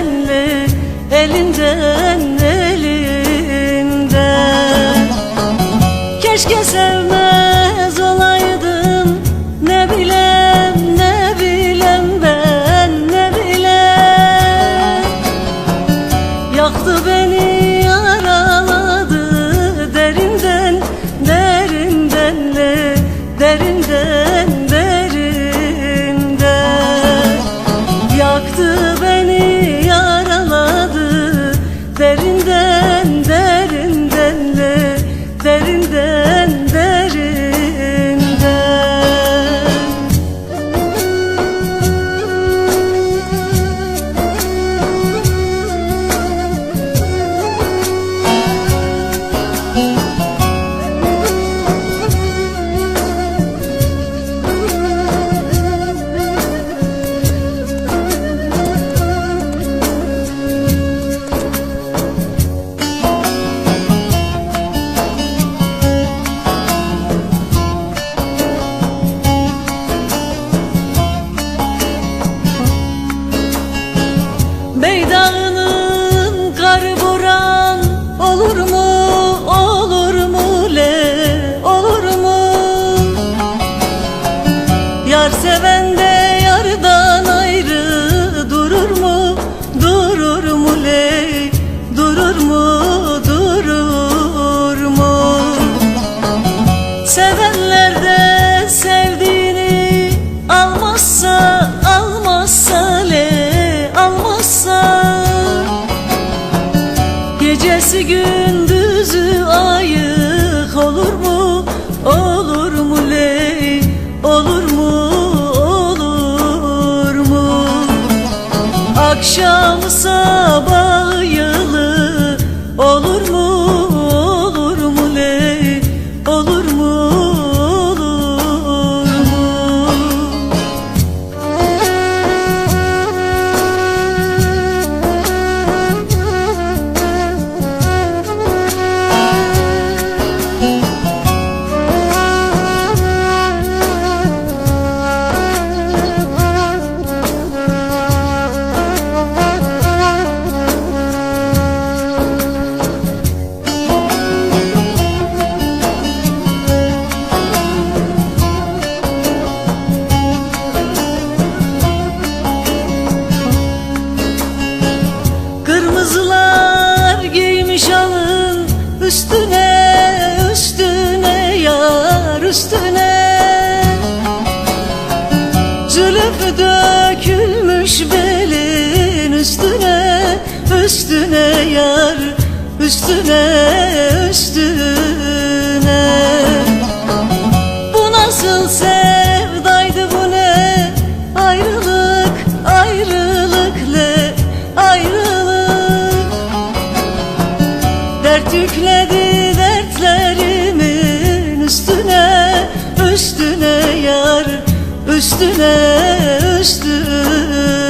elli Elinden elimden Keşke sevmem novo Kızlar giymiş alın üstüne üstüne yar üstüne. Zülüf dökülmüş belin üstüne üstüne yar üstüne üstüne. Dert yükledi dertlerimin üstüne Üstüne yar, üstüne üstüne.